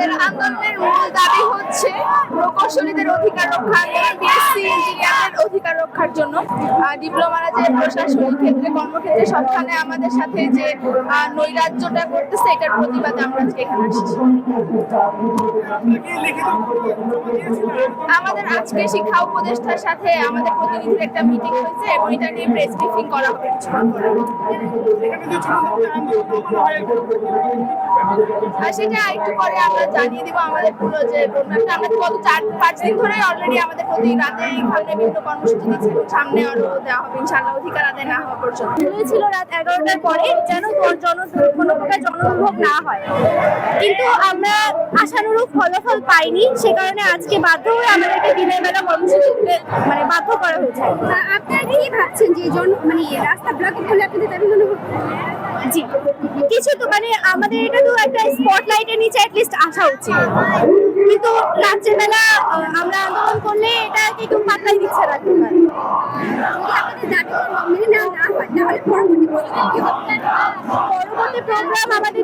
আমাদের আন্দোলনের মূল দাবি হচ্ছে প্রকৌশলীদের অধিকার রক্ষা বিএসসি ইঞ্জিনিয়ারদের অধিকার রক্ষার জন্য ডিপ্লোমারা যে প্রশাসনিক ক্ষেত্রে, কর্মক্ষেত্রে সবখানে আমাদের সাথে যে নৈরাজ্যটা করতেছে এটার প্রতিবাদে আমরা আজকে এখানে আসছি। আমাদের আজকে শিক্ষা উপদেষ্টার সাথে আমাদের প্রতিনিধির একটা মিটিং হয়েছে, এবং এটা নিয়ে প্রেস ব্রিফিং করা হবে সেটা একটু পরে আমরা জানিয়ে দিব আমাদের পুরো যে আমরা গত চার পাঁচ দিন ধরে অলরেডি আমাদের প্রতি রাতে ধরনের বিভিন্ন কর্মসূচি দিচ্ছি সামনে আরও দেওয়া হবে ইনশাল্লাহ অধিকার আদায় না হওয়া পর্যন্ত। ছিল রাত এগারোটার পরে যেন জন কোনো প্রকার জনদুর্ভোগ না হয়। কিন্তু আমরা আশানুরূপ ফলাফল পাইনি। সে কারণে আজকে বাধ্য হয়ে আমাদেরকে দিনের বেলা কর্মসূচি মানে বাধ্য করা হয়েছে। আপনারা কি ভাবছেন যে জন মানে রাস্তা ব্লকেট হলে আপনাদের দাবিগুলো জি। কিছু তো মানে আমাদের এটা তো একটা স্পটলাইটের নিচে অ্যাটলিস্ট আসা উচিত। কিন্তু রাত্রে বেলা আমরা আন্দোলন করলে এটা কিন্তু পাত্তাই দিচ্ছে না পরবর্তী প্রোগ্রাম আমাদের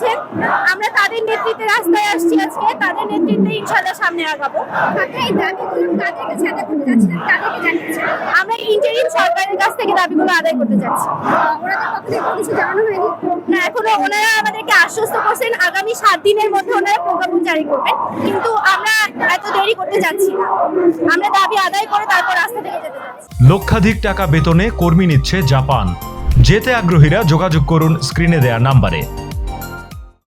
যে আমরা তাদের নেতৃত্বে রাস্তায় আসছি আজকে তাদের নেতৃত্বে ইনশাল্লাহ সামনে আগাবো। আপনারা এই দাবিগুলো কাদের কাছে আদায় করতে যাচ্ছেন তাদেরকে জানিয়েছেন আমরা ইন্টারিম সরকারের কাছ থেকে দাবিগুলো আদায় করতে যাচ্ছি আহ, ওনাদের পক্ষ কিছু জানানো হয়নি। না এখনও ওনারা আমাদেরকে আশ্বস্ত করছেন আগামী সাত দিনের মধ্যে ওনারা প্রজ্ঞাপন জারি করবেন। কিন্তু আমরা এত দেরি করতে যাচ্ছি না। আমরা দাবি আদায় করে তারপর রাস্তা থেকে যেতে লক্ষাধিক টাকা বেতনে কর্মী নিচ্ছে জাপান। যেতে আগ্রহীরা যোগাযোগ করুন স্ক্রিনে দেয়া নাম্বারে।